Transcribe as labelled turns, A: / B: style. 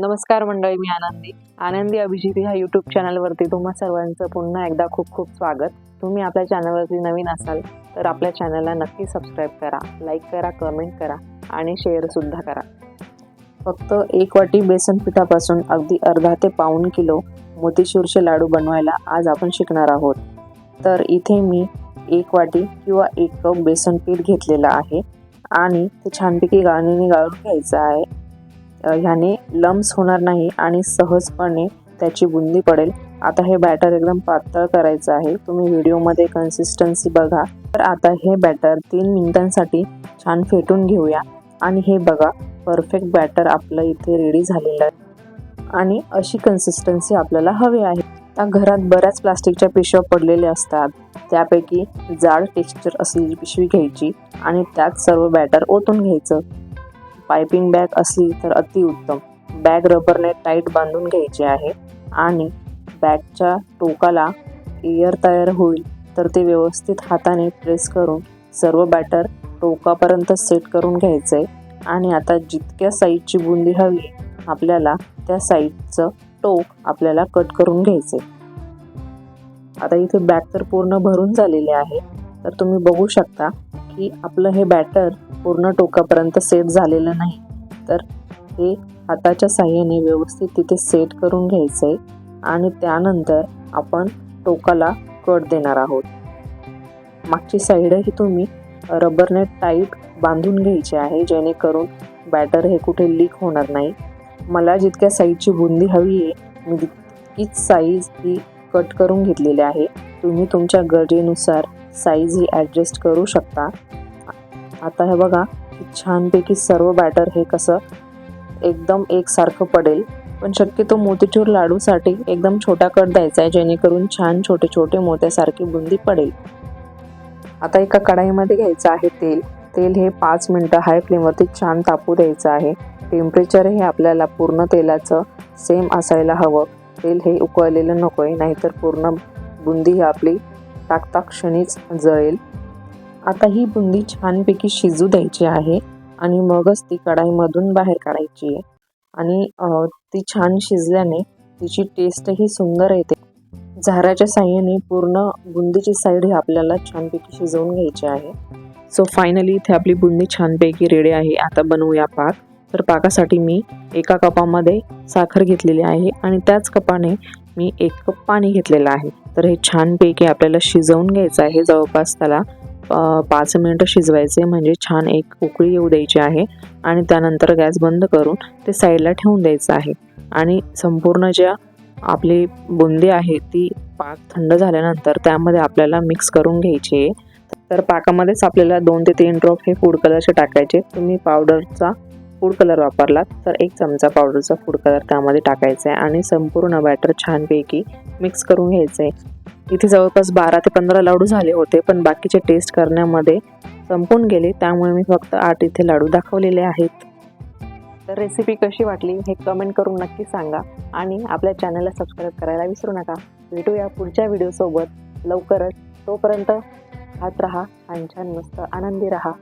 A: नमस्कार मंडळी मी आनंदी. आनंदी अभिजित ह्या यूट्यूब चॅनलवरती तुम्हा सर्वांचं पुन्हा एकदा खूप खूप स्वागत. तुम्ही आपल्या चॅनलवरती नवीन असाल तर आपल्या चॅनलला नक्की सबस्क्राईब करा लाईक करा कमेंट करा आणि शेअरसुद्धा करा. फक्त एक वाटी बेसन पिठापासून अगदी अर्धा ते पाऊण किलो मोतीचूरचे लाडू बनवायला आज आपण शिकणार आहोत. तर इथे मी एक वाटी किंवा एक कप बेसन पीठ घेतलेलं आहे आणि ते छानपैकी गाळणीने गाळून घ्यायचं आहे. ह्याने लम्स होणार नाही आणि सहजपणे त्याची बुंदी पडेल. आता हे बॅटर एकदम पातळ करायचं आहे. तुम्ही व्हिडिओमध्ये कन्सिस्टन्सी बघा. तर आता हे बॅटर तीन मिनिटांसाठी छान फेटून घेऊया. आणि हे बघा परफेक्ट बॅटर आपलं इथे रेडी झालेलं आहे. आणि अशी कन्सिस्टन्सी आपल्याला हवी आहे. आता घरात बऱ्याच प्लास्टिकच्या पिशव्या पडलेल्या असतात. त्यापैकी जाड टेक्स्चर असलेली पिशवी घ्यायची आणि त्यात सर्व बॅटर ओतून घ्यायचं. पायपिंग बॅग असली तर अतिउत्तम बॅग रबरने टाईट बांधून घ्यायची आहे आणि बॅगच्या टोकाला एअर तयार होईल तर ते व्यवस्थित हाताने प्रेस करून सर्व बॅटर टोकापर्यंत सेट करून घ्यायचं आहे आणि आता जितक्या साईजची बुंदी हवी आपल्याला त्या साईजचं टोक आपल्याला कट करून घ्यायचं. आहे आता इथे बॅग तर पूर्ण भरून झालेले आहे. तर तुम्ही बघू शकता की आपलं हे बॅटर पूर्ण टोकापर्यंत सेट झालेलं नाही. तर हे हाताच्या साह्याने व्यवस्थित तिथे सेट करून घ्यायचं आहे आणि त्यानंतर आपण टोकाला कट देणार आहोत. मागची साईडही तुम्ही रबरने टाईट बांधून घ्यायची आहे जेणेकरून बॅटर हे कुठे लीक होणार नाही. मला जितक्या साईजची बुंदी हवी आहे मी तितकीच साईज ही कट करून घेतलेली आहे. तुम्ही तुमच्या गरजेनुसार साईज ही ॲडजस्ट करू शकता. आता हे बघा छानपैकी सर्व बॅटर हे कसं एकदम एकसारखं पडेल. पण शक्यतो मोतीचूर लाडूसाठी एकदम छोटा कट द्यायचा आहे जेणेकरून छान छोटे छोटे मोत्यासारखी बुंदी पडेल. आता एका कढाईमध्ये घ्यायचं आहे तेल. तेल हे पाच मिनटं हाय फ्लेमवरती छान तापू द्यायचं आहे. टेम्परेचर हे आपल्याला पूर्ण तेलाचं सेम असायला हवं. तेल हे उकळलेलं नको आहे नाहीतर पूर्ण बुंदी ही आपली टाकता क्षणीच जळेल. आता ही बुंदी छानपैकी शिजू द्यायची आहे आणि मगच ती कढाईमधून बाहेर काढायची आहे. आणि ती छान शिजल्याने तिची टेस्टही सुंदर येते. झाराच्या साह्याने पूर्ण बुंदीची साईड ही आपल्याला छानपैकी शिजवून घ्यायची आहे. सो फायनली इथे आपली बुंदी छानपैकी रेडी आहे. आता बनवूया पाक. तर पाकासाठी मी एका कपामध्ये साखर घेतलेली आहे आणि त्याच कपाने मी एक कप पाणी घेतलेलं आहे. तर हे छानपैकी आपल्याला शिजवून घ्यायचं आहे. जवळपास त्याला पाच मिनटं शिजवायचे म्हणजे छान एक उकळी येऊ द्यायची आहे आणि त्यानंतर गॅस बंद करून ते साईडला ठेवून द्यायचं आहे. आणि संपूर्ण ज्या आपली बुंदी आहे ती पाक थंड झाल्यानंतर त्यामध्ये आपल्याला मिक्स करून घ्यायची आहे. तर पाकामध्येच आपल्याला दोन ते तीन ड्रॉप हे फूड कलरचे टाकायचे. तुम्ही पावडरचा फूड कलर वापरलात तर एक चमचा पावडरचा फूड कलर त्यामध्ये टाकायचा आहे आणि संपूर्ण बॅटर छानपैकी मिक्स करून घ्यायचं आहे इथे जवळपास बारा ते पंधरा लाडू झाले होते पण बाकीचे टेस्ट करण्यामध्ये संपून गेले त्यामुळे मी फक्त आठ इथे लाडू दाखवलेले आहेत. तर रेसिपी कशी वाटली हे कमेंट करून नक्की सांगा आणि आपल्या चॅनलला सबस्क्राईब करायला विसरू नका. भेटूया पुढच्या व्हिडिओसोबत लवकरच तोपर्यंत खात राहा छान छान मस्त आनंदी राहा.